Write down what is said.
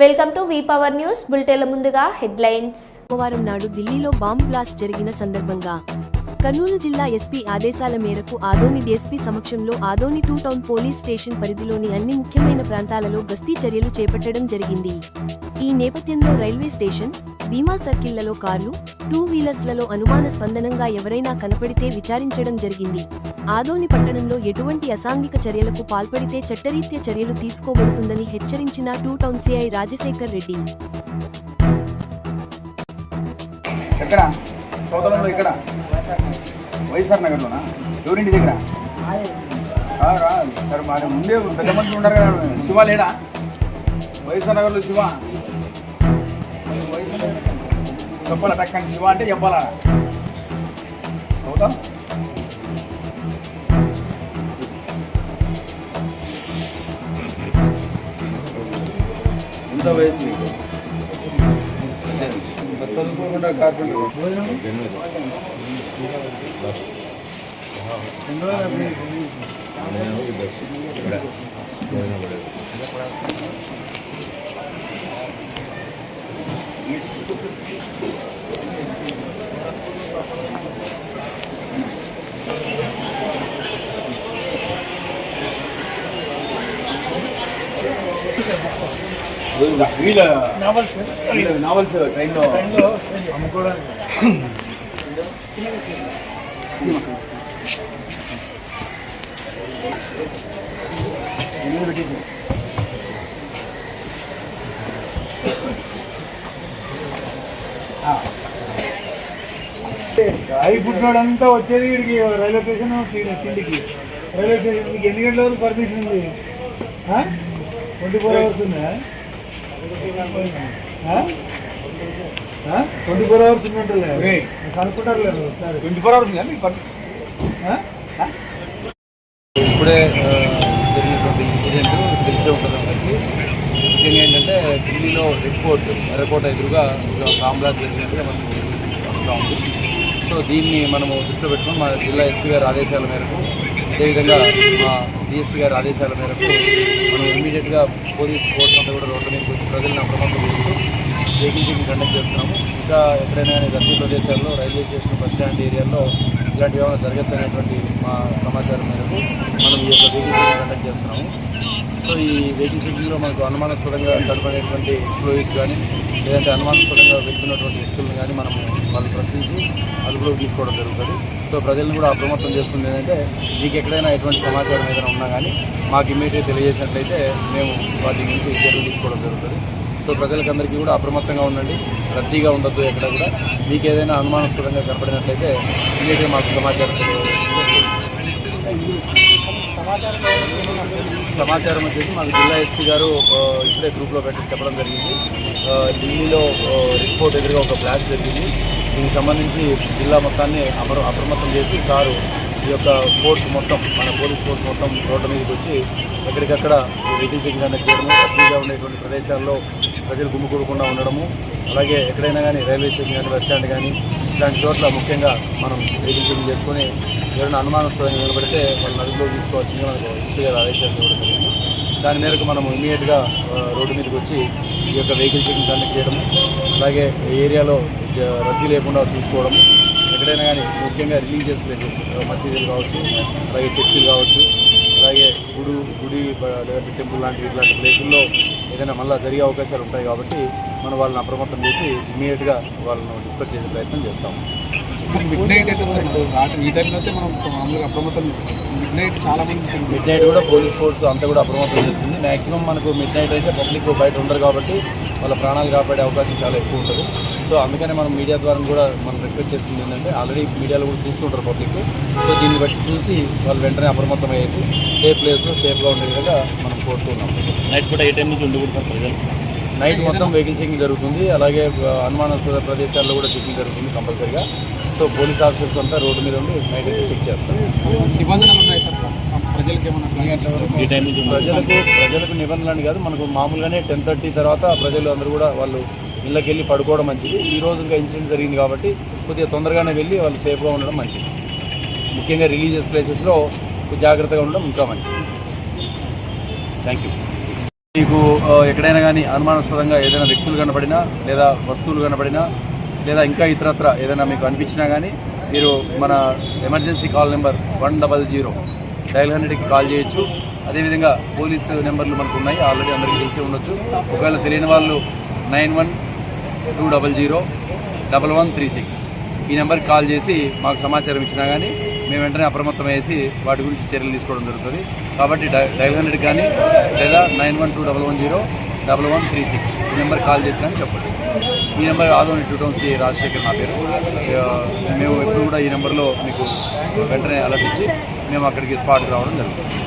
Welcome to V power news. బులెటిన్ల ముందుగా headlines. సోమవారం నాడు ఢిల్లీలో బాంబ్ బ్లాస్ట్ జరిగిన సందర్భంగా కర్నూలు జిల్లా ఎస్పీ ఆదేశాల మేరకు ఆదోని డీఎస్పీ సమక్షంలో Adoni two town police station పరిధిలోని అన్ని ముఖ్యమైన ప్రాంతాలలో గస్తీ చర్యలు చేపట్టడం జరిగింది. ఈ నేపథ్యంలో రైల్వే స్టేషన్ భీమా సర్కిళ్ళలో కార్లు టూ వీలర్స్లలో అనుమాన స్పందనంగా ఎవరైనా కనపడితే విచారించడం జరిగింది. ఆదోని పట్టణంలో ఎటువంటి అసాంఘిక చర్యలకు పాల్పడితే చట్టరీత్యా చర్యలు తీసుకోబడుతుందని హెచ్చరించిన two town CI Rajasekhar Reddy. ఎక్కడ? సోదరంలో ఇక్కడ వైఎస్ఆర్ నగర్లోనా? ఎవరింటి దగ్గర? సరే మరి ముందే పెద్ద మనుషులు ఉంటారు కదా. శివ లేడా? వైఎస్ఆర్ నగర్లో శివ? వైఎస్ఆర్ చెప్పాలా? టక్కని శివ అంటే చెప్పాలా? చదువుతాం ఎంత వయసు నీకు మరి చదువుకోకుండా కార్పెంటర్ వీళ్ళ నావల్స్. నావల్స్ ట్రైన్లో. అయి పుట్టినోడంతా వచ్చేది వీడికి రైల్వే స్టేషన్ తిండి- తిండికి. రైల్వే స్టేషన్ మీకు ఎన్ని గంటల వరకు పర్మిషన్ ఉంది? ట్వంటీ ఫోర్ అవర్స్ ఉందా? Twenty four hours. కనుక్కుంటారు లేదు ఒకసారి. Twenty four hours? ఇప్పుడే జరిగినటువంటి ఇన్సిడెంట్ తెలిసే ఉంటుంది అందరికీ. ముఖ్యంగా ఏంటంటే ఢిల్లీలో రెడ్ ఫోర్ట్ ఎర్రకోట ఎదురుగా ఒక జరిగినట్టుగా మనకు ఉంది సో దీన్ని మనము దృష్టిలో పెట్టుకొని మా జిల్లా ఎస్పీ గారి ఆదేశాల మేరకు అదేవిధంగా మా డిఎస్పీ గారి ఆదేశాల మేరకు మనం ఇమీడియట్గా పోలీస్ ఫోర్స్ అంతా కూడా రోడ్ల మీదకి వచ్చి ప్రజలను అప్రమత్తం చేస్తూ వెహికల్ కండక్ట్ చేస్తున్నాము. ఇంకా ఎక్కడైనా కానీ రద్దీ ప్రదేశాల్లో రైల్వే స్టేషన్ బస్ స్టాండ్ ఏరియాలో ఇలాంటివి ఏమైనా జరగచ్చు అనేటువంటి మా సమాచారం మేరకు మనం ఈ యొక్క వెహికల్ చెకింగ్ కండక్ట్ చేస్తున్నాము. సో ఈ వెహికల్ చెకింగ్లో మనకు అనుమానాస్పదంగా కనపడేటువంటి ఎంప్లాయీస్ కానీ లేదంటే అనుమానాస్పదంగా వెళ్తున్నటువంటి వ్యక్తులను కానీ మనం వాళ్ళు ప్రశ్నించి అదుపులోకి తీసుకోవడం జరుగుతుంది. సో ప్రజలను కూడా అప్రమత్తం చేస్తుంది ఏంటంటే మీకు ఎక్కడైనా ఎటువంటి సమాచారం ఏదైనా ఉన్నా కానీ మాకు ఇమీడియట్ తెలియజేసినట్లయితే మేము వాటి నుంచి చర్యలు తీసుకోవడం జరుగుతుంది. సో ప్రజలకందరికీ కూడా అప్రమత్తంగా ఉండండి రద్దీగా ఉండొద్దు ఎక్కడ కూడా. మీకు ఏదైనా అనుమానాస్పదంగా కనపడినట్లయితే ఇమీడియట్గా మాకు సమాచారం సమాచారం వచ్చేసి మాకు జిల్లా ఎస్పీ గారు ఇప్పుడే గ్రూప్లో పెట్టి చెప్పడం జరిగింది. ఢిల్లీలో రిపోర్ట్ ఎదురుగా ఒక బ్లాస్ట్ జరిగింది. దీనికి సంబంధించి జిల్లా మొత్తాన్ని అమర అప్రమత్తం చేసి సారు ఈ యొక్క ఫోర్స్ మొత్తం మన పోలీస్ ఫోర్స్ మొత్తం రోడ్డు మీదకి వచ్చి ఎక్కడికక్కడ వెహికల్ చెకింగ్ కండక్ట్ చేయడము రద్దీగా ఉండేటువంటి ప్రదేశాల్లో ప్రజలు గుమ్మికూడకుండా ఉండడము అలాగే ఎక్కడైనా కానీ రైల్వే స్టేషన్ కానీ బస్ స్టాండ్ కానీ ఇలాంటి చోట్ల ముఖ్యంగా మనం వెహికల్ చెకింగ్ చేసుకొని ఎవరైనా అనుమానాస్పదంగా నిలబడితే వాళ్ళని అదుపులోకి తీసుకోవాల్సింది మనకు ఎస్పీ ఆదేశాలు ఇవ్వడం జరిగింది. దాని మేరకు మనం ఇమీడియట్గా రోడ్డు మీదకి వచ్చి ఈ యొక్క వెహికల్ చెకింగ్ కండక్ట్ చేయడము అలాగే ఏరియాలో రద్దీ లేకుండా చూసుకోవడం ఎక్కడైనా కానీ ముఖ్యంగా రిలీజియస్ ప్లేసెస్ మసీదులు కావచ్చు అలాగే చర్చిలు కావచ్చు అలాగే గుడు గుడి టెంపుల్ లాంటి ఇట్లాంటి ప్లేసుల్లో ఏదైనా మళ్ళీ జరిగే అవకాశాలు ఉంటాయి కాబట్టి మనం వాళ్ళని అప్రమత్తం చేసి ఇమీడియట్గా వాళ్ళను డిస్కస్ చేసే ప్రయత్నం చేస్తాం. మిడ్ నైట్ అయితే ఈ టైంలో అయితే మనం మామూలుగా అప్రమత్తం మిడ్ నైట్ చాలా మంది మిడ్ నైట్ కూడా పోలీస్ ఫోర్స్ అంతా కూడా అప్రమత్తం చేస్తుంది. మ్యాక్సిమం మనకు మిడ్ నైట్ అయితే పబ్లిక్ బయట ఉండరు కాబట్టి వాళ్ళ ప్రాణాలు కాపాడే అవకాశం చాలా ఎక్కువ ఉంటుంది. సో అందుకనే మనం మీడియా ద్వారా కూడా మనం రిక్వెస్ట్ చేస్తుంది ఏంటంటే ఆల్రెడీ మీడియాలో కూడా చూస్తుంటారు పబ్లిక్. సో దీన్ని బట్టి చూసి వాళ్ళు వెంటనే అప్రమత్తం అయ్యేసి సేఫ్ ప్లేస్లో సేఫ్గా ఉండే విధంగా మనం కోరుతున్నాం. నైట్ పూట ఏ టైం నుంచి ఉండకూడదు సార్ ప్రజలు? నైట్ మొత్తం వెహికల్ చెకింగ్ జరుగుతుంది. అలాగే అనుమానాస్పద ప్రదేశాల్లో కూడా చెకింగ్ జరుగుతుంది కంపల్సరీగా. సో పోలీస్ ఆఫీసర్స్ అంతా రోడ్డు మీద ఉండి నైట్ అయితే చెక్ చేస్తారు. నిబంధనలు ఉన్నాయి సార్ సమ్ ప్రజలకి? ప్రజలకు ప్రజలకు నిబంధనలు అని కాదు. మనకు మామూలుగానే టెన్ థర్టీ తర్వాత ప్రజలు అందరూ కూడా వాళ్ళు ఇళ్ళకి వెళ్ళి పడుకోవడం మంచిది. ఈ రోజు ఇంకా ఇన్సిడెంట్ జరిగింది కాబట్టి కొద్దిగా తొందరగానే వెళ్ళి వాళ్ళు సేఫ్గా ఉండడం మంచిది. ముఖ్యంగా రిలీజియస్ ప్లేసెస్లో జాగ్రత్తగా ఉండడం ఇంకా మంచిది. థ్యాంక్ యూ మీకు ఎక్కడైనా కానీ అనుమానాస్పదంగా ఏదైనా వ్యక్తులు కనపడినా లేదా వస్తువులు కనపడినా లేదా ఇంకా ఇతరత్ర ఏదైనా మీకు అనిపించినా కానీ మీరు మన emergency call number one double zero dial హండ్రెడ్కి కాల్ చేయొచ్చు. అదేవిధంగా పోలీసు నెంబర్లు మనకు ఉన్నాయి. ఆల్రెడీ అందరికీ తెలిసి ఉండొచ్చు. ఒకవేళ తెలియని వాళ్ళు nine one two double zero double one three six ఈ నెంబర్కి కాల్ చేసి మాకు సమాచారం ఇచ్చినా కానీ మేము వెంటనే అప్రమత్తం వేసి వాటి గురించి చర్యలు తీసుకోవడం జరుగుతుంది. కాబట్టి డై- డైల్ హండ్రెడ్ కానీ లేదా nine one two double one zero double one three six ఈ నెంబర్కి కాల్ చేసి కానీ చెప్పండి ఈ number Adoni two town C Rajasekhar నా పేరు. మేము ఎప్పుడు కూడా ఈ నెంబర్లో మీకు వెంటనే అలర్ట్ ఇచ్చి మేము అక్కడికి స్పాట్కి రావడం జరుగుతుంది.